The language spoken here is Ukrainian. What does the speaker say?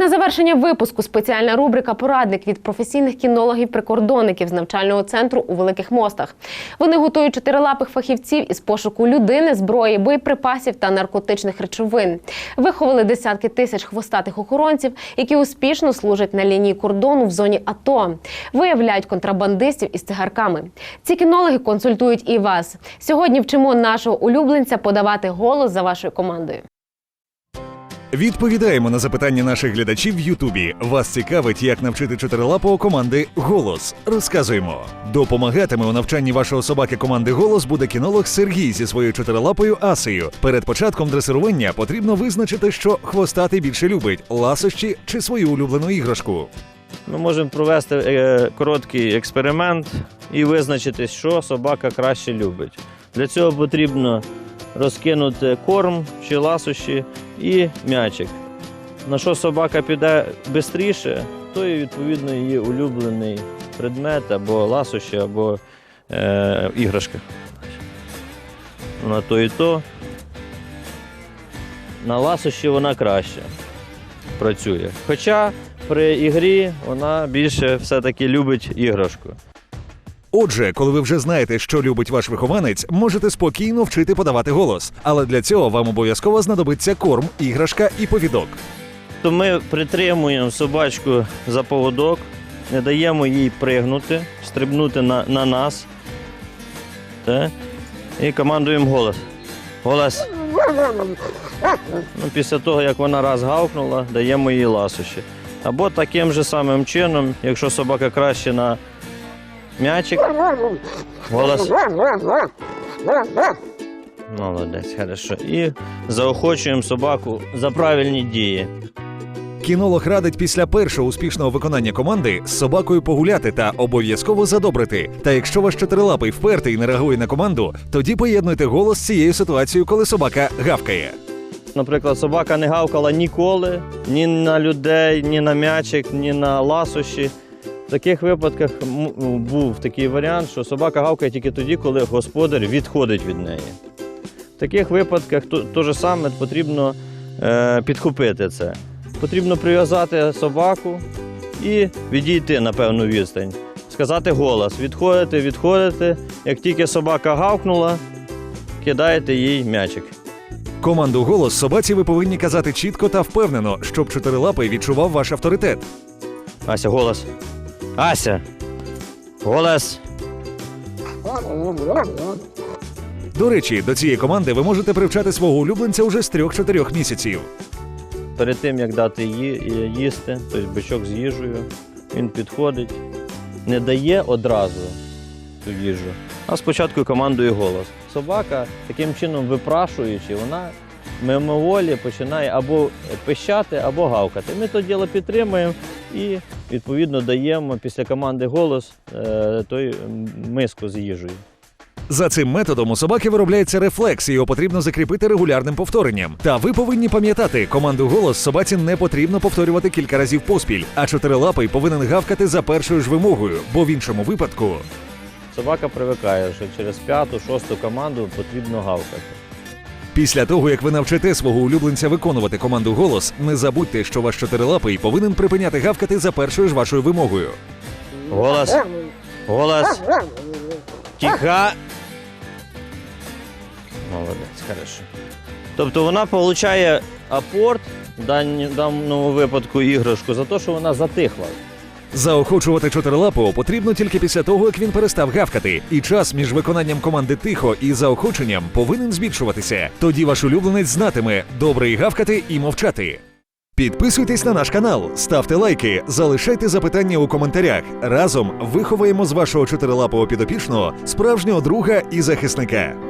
на завершення випуску спеціальна рубрика Порадник від професійних кінологів-прикордонників з навчального центру у Великих Мостах. Вони готують чотирилапих фахівців із пошуку людини, зброї, боєприпасів та наркотичних речовин. Виховали десятки тисяч хвостатих охоронців, які успішно служать на лінії кордону в зоні АТО. Виявляють контрабандистів із цигарками. Ці кінологи консультують і вас. Сьогодні вчимо нашого улюбленця подавати голос за вашою командою. Відповідаємо на запитання наших глядачів в Ютубі. Вас цікавить, як навчити чотирилапого команди Голос. Розказуємо. Допомагатиме у навчанні вашого собаки команди Голос буде кінолог Сергій зі своєю чотирилапою асею. Перед початком дресирування потрібно визначити, що хвостатий більше любить ласощі чи свою улюблену іграшку. Ми можемо провести е, короткий експеримент і визначити, що собака краще любить. Для цього потрібно розкинути корм чи ласощі і м'ячик. На що собака піде швидше, то і відповідно її улюблений предмет або ласощі, або е, іграшка. На то і то. На ласощі вона краще працює. Хоча при ігрі вона більше все-таки любить іграшку. Отже, коли ви вже знаєте, що любить ваш вихованець, можете спокійно вчити подавати голос. Але для цього вам обов'язково знадобиться корм, іграшка і повідок. То ми притримуємо собачку за поводок, не даємо їй пригнути, стрибнути на, на нас. Та? І командуємо голос. Голос. Ну, після того, як вона раз гавкнула, даємо їй ласощі. Або таким же самим чином, якщо собака краще на м'ячик, голос. Молодець, хорошо. І заохочуємо собаку за правильні дії. Кінолог радить після першого успішного виконання команди з собакою погуляти та обов'язково задобрити. Та якщо ваш чотирилапий впертий і не реагує на команду, тоді поєднуйте голос з цією ситуацією, коли собака гавкає. Наприклад, собака не гавкала ніколи ні на людей, ні на м'ячик, ні на ласощі. В таких випадках був такий варіант, що собака гавкає тільки тоді, коли господар відходить від неї. В таких випадках то, то же саме потрібно е, підхопити це. Потрібно прив'язати собаку і відійти на певну відстань. Сказати голос, відходити, відходити. Як тільки собака гавкнула, кидаєте їй м'ячик. Команду голос собаці ви повинні казати чітко та впевнено, щоб чотирилапий відчував ваш авторитет. Ася, голос. Ася. Голос. До речі, до цієї команди ви можете привчати свого улюбленця уже з 3-4 місяців. Перед тим, як дати ї- їсти, тобто бичок з їжею, він підходить, не дає одразу ту їжу, а спочатку командує голос. Собака, таким чином випрашуючи, вона мимоволі починає або пищати, або гавкати. Ми то діло підтримуємо і відповідно даємо після команди голос е, той миску з їжею. За цим методом у собаки виробляється рефлекс, і його потрібно закріпити регулярним повторенням. Та ви повинні пам'ятати, команду голос собаці не потрібно повторювати кілька разів поспіль, а чотирилапий повинен гавкати за першою ж вимогою, бо в іншому випадку Собака привикає, що через п'яту, шосту команду потрібно гавкати. Після того, як ви навчите свого улюбленця виконувати команду голос, не забудьте, що ваш чотирилапий повинен припиняти гавкати за першою ж вашою вимогою. Голос. Голос. Тиха. Молодець, хорошо. Тобто вона отримує апорт, в даному випадку іграшку, за те, що вона затихла. Заохочувати чотирилапого потрібно тільки після того, як він перестав гавкати, і час між виконанням команди тихо і заохоченням повинен збільшуватися. Тоді ваш улюбленець знатиме добре і гавкати і мовчати. Підписуйтесь на наш канал, ставте лайки, залишайте запитання у коментарях. Разом виховаємо з вашого чотирилапого підопічного справжнього друга і захисника.